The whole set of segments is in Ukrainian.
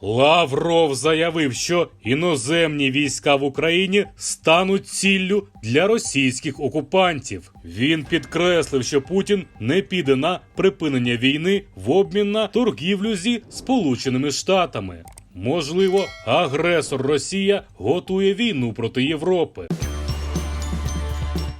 Лавров заявив, що іноземні війська в Україні стануть ціллю для російських окупантів. Він підкреслив, що Путін не піде на припинення війни в обмін на торгівлю зі Сполученими Штатами. Можливо, агресор Росія готує війну проти Європи.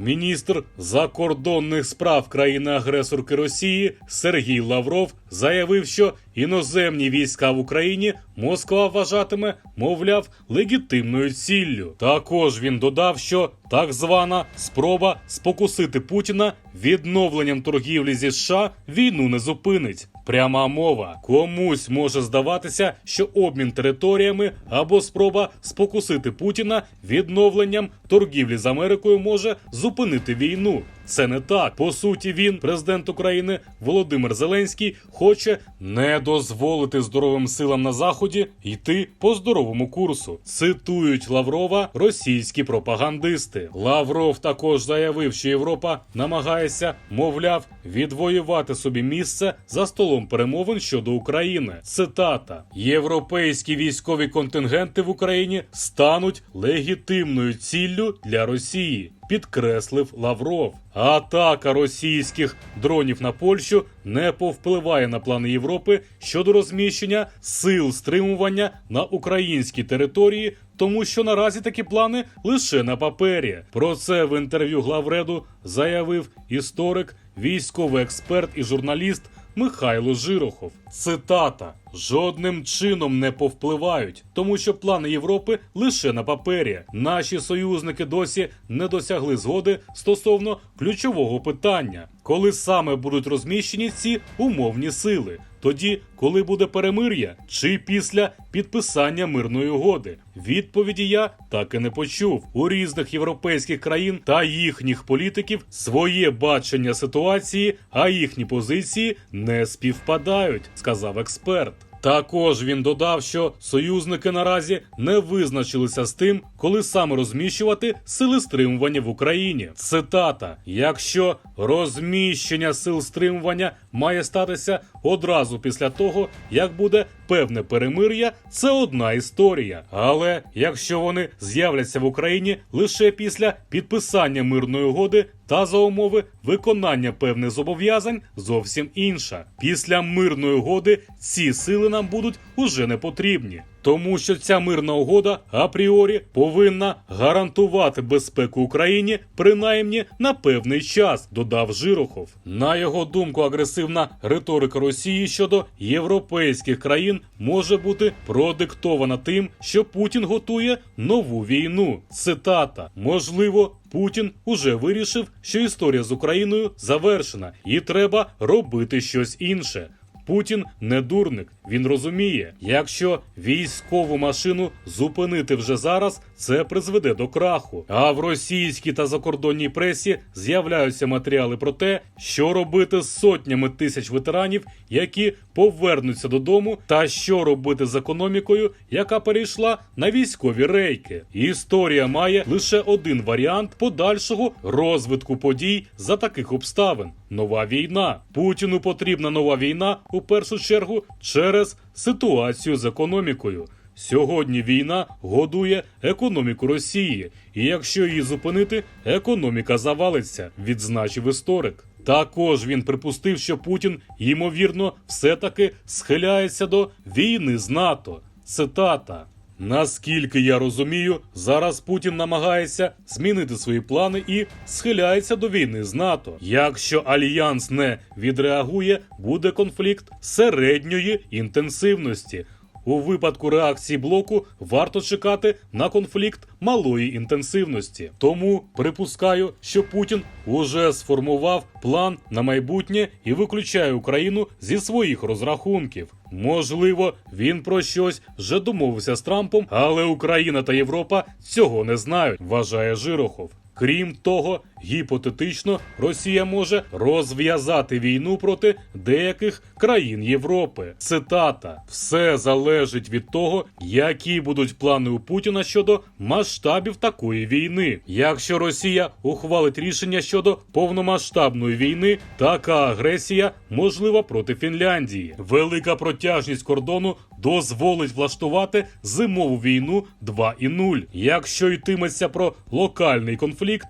Міністр закордонних справ країни-агресорки Росії Сергій Лавров заявив, що іноземні війська в Україні Москва вважатиме, мовляв, легітимною ціллю. Також він додав, що так звана спроба спокусити Путіна відновленням торгівлі зі США війну не зупинить. Пряма мова комусь може здаватися, що обмін територіями або спроба спокусити Путіна відновленням торгівлі з Америкою може зупинити війну. Це не так. По суті, він, президент України Володимир Зеленський, хоче не дозволити здоровим силам на заході йти по здоровому курсу. Цитують Лаврова російські пропагандисти. Лавров також заявив, що Європа намагається, мовляв, відвоювати собі місце за столом перемовин щодо України. Цитата: Європейські військові контингенти в Україні стануть легітимною ціллю для Росії підкреслив Лавров. Атака російських дронів на Польщу не повпливає на плани Європи щодо розміщення сил стримування на українській території, тому що наразі такі плани лише на папері. Про це в інтерв'ю главреду заявив історик, військовий експерт і журналіст Михайло Жирохов. Цитата: жодним чином не повпливають, тому що плани Європи лише на папері. Наші союзники досі не досягли згоди стосовно ключового питання, коли саме будуть розміщені ці умовні сили. Тоді, коли буде перемир'я, чи після підписання мирної угоди, відповіді я так і не почув. У різних європейських країн та їхніх політиків своє бачення ситуації, а їхні позиції не співпадають, сказав експерт. Також він додав, що союзники наразі не визначилися з тим, коли саме розміщувати сили стримування в Україні. Цитата: якщо розміщення сил стримування має статися одразу після того, як буде певне перемир'я, це одна історія. Але якщо вони з'являться в Україні лише після підписання мирної угоди та за умови виконання певних зобов'язань, зовсім інша. Після мирної угоди ці сили нам будуть уже не потрібні. Тому що ця мирна угода апріорі повинна гарантувати безпеку Україні принаймні на певний час, додав Жирохов. На його думку, агресивна риторика Росії щодо європейських країн може бути продиктована тим, що Путін готує нову війну. Цитата: можливо. Путін уже вирішив, що історія з Україною завершена, і треба робити щось інше. Путін не дурник. Він розуміє, якщо військову машину зупинити вже зараз, це призведе до краху. А в російській та закордонній пресі з'являються матеріали про те, що робити з сотнями тисяч ветеранів, які повернуться додому, та що робити з економікою, яка перейшла на військові рейки. Історія має лише один варіант подальшого розвитку подій за таких обставин: нова війна. Путіну потрібна нова війна у першу чергу через ситуацію з економікою. Сьогодні війна годує економіку Росії, і якщо її зупинити, економіка завалиться, відзначив історик. Також він припустив, що Путін ймовірно все-таки схиляється до війни з НАТО. Цитата. Наскільки я розумію, зараз Путін намагається змінити свої плани і схиляється до війни з НАТО. Якщо альянс не відреагує, буде конфлікт середньої інтенсивності. У випадку реакції блоку варто чекати на конфлікт малої інтенсивності. Тому припускаю, що Путін уже сформував план на майбутнє і виключає Україну зі своїх розрахунків. Можливо, він про щось вже домовився з Трампом, але Україна та Європа цього не знають, вважає Жирохов. Крім того, гіпотетично Росія може розв'язати війну проти деяких країн Європи. Цитата: все залежить від того, які будуть плани у Путіна щодо масштабів такої війни. Якщо Росія ухвалить рішення щодо повномасштабної війни, така агресія можлива проти Фінляндії. Велика протяжність кордону дозволить влаштувати зимову війну 2.0. Якщо йтиметься про локальний конфлікт,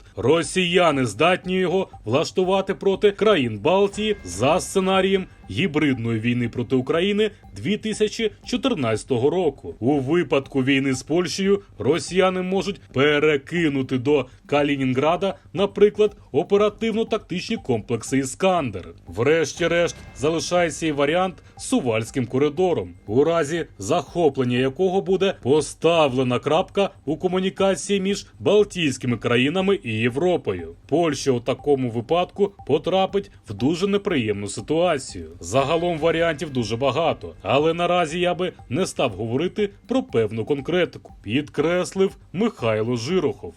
росіяни здатні його влаштувати проти країн Балтії за сценарієм гібридної війни проти України 2014 року. У випадку війни з Польщею росіяни можуть перекинути до Калінінграда, наприклад, оперативно-тактичні комплекси Іскандер. Врешті-решт залишається і варіант Сувальським коридором, у разі захоплення якого буде поставлена крапка у комунікації між Балтійськими країнами і Європою. Польща у такому випадку потрапить в дуже неприємну ситуацію. Загалом варіантів дуже багато, але наразі я би не став говорити про певну конкретику, підкреслив Михайло Жирохов.